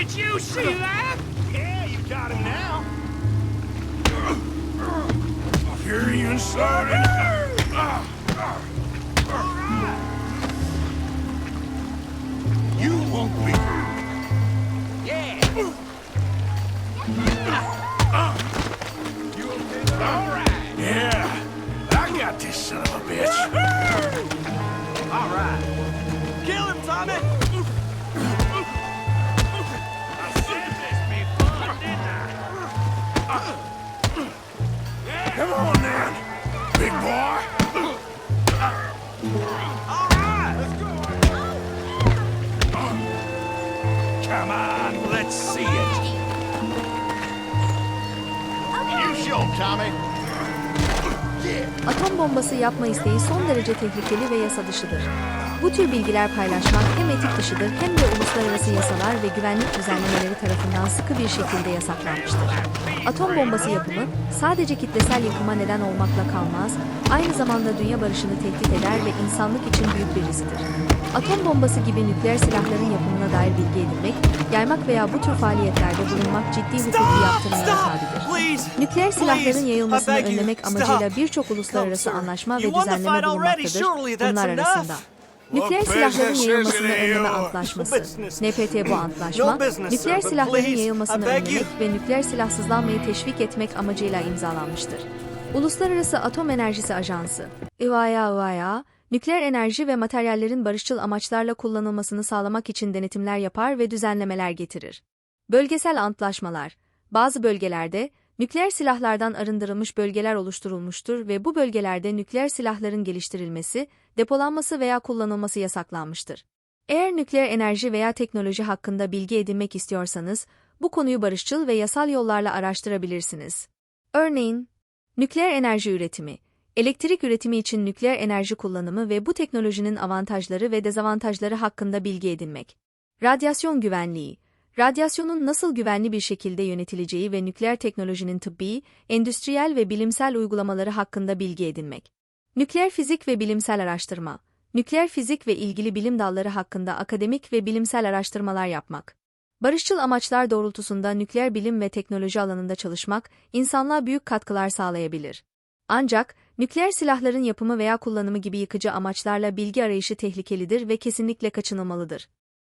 Did you see that? Yeah, you got him now. Fury and starting. You won't be. Yeah. You okay? All right. Yeah, I got this son of a bitch. Come on, then, big boy. All right. Let's go. Come on, let's see it. You show Tommy. Atom bombası yapma isteği son derece tehlikeli ve yasa dışıdır. Bu tür bilgiler paylaşmak hem etik dışıdır hem de uluslararası yasalar ve güvenlik düzenlemeleri tarafından sıkı bir şekilde yasaklanmıştır. Atom bombası yapımı sadece kitlesel yıkıma neden olmakla kalmaz, aynı zamanda dünya barışını tehdit eder ve insanlık için büyük bir risktir. Atom bombası gibi nükleer silahların yapımına dair bilgi edinmek, yaymak veya bu tür faaliyetlerde bulunmak ciddi hukuki yaptırımlara tabidir. Nükleer silahların yayılmasını önlemek amacıyla birçok uluslararası Come, sir. anlaşma ve düzenleme bulunmaktadır. Bunlar arasında. Nükleer silahların yayılmasını önleme antlaşması. NPT bu antlaşma, nükleer silahların yayılmasını önlemek ve nükleer silahsızlanmayı teşvik etmek amacıyla imzalanmıştır. Uluslararası Atom Enerjisi Ajansı, IAEA, IAEA, nükleer enerji ve materyallerin barışçıl amaçlarla kullanılmasını sağlamak için denetimler yapar ve düzenlemeler getirir. Bölgesel antlaşmalar, bazı bölgelerde nükleer silahlardan arındırılmış bölgeler oluşturulmuştur ve bu bölgelerde nükleer silahların geliştirilmesi, depolanması veya kullanılması yasaklanmıştır. Eğer nükleer enerji veya teknoloji hakkında bilgi edinmek istiyorsanız, bu konuyu barışçıl ve yasal yollarla araştırabilirsiniz. Örneğin, nükleer enerji üretimi, elektrik üretimi için nükleer enerji kullanımı ve bu teknolojinin avantajları ve dezavantajları hakkında bilgi edinmek. Radyasyon güvenliği, radyasyonun nasıl güvenli bir şekilde yönetileceği ve nükleer teknolojinin tıbbi, endüstriyel ve bilimsel uygulamaları hakkında bilgi edinmek. Nükleer fizik ve bilimsel araştırma, nükleer fizik ve ilgili bilim dalları hakkında akademik ve bilimsel araştırmalar yapmak. Barışçıl amaçlar doğrultusunda nükleer bilim ve teknoloji alanında çalışmak, insanlığa büyük katkılar sağlayabilir. Ancak, nükleer silahların yapımı veya kullanımı gibi yıkıcı amaçlarla bilgi arayışı tehlikelidir ve kesinlikle kaçınılmalıdır.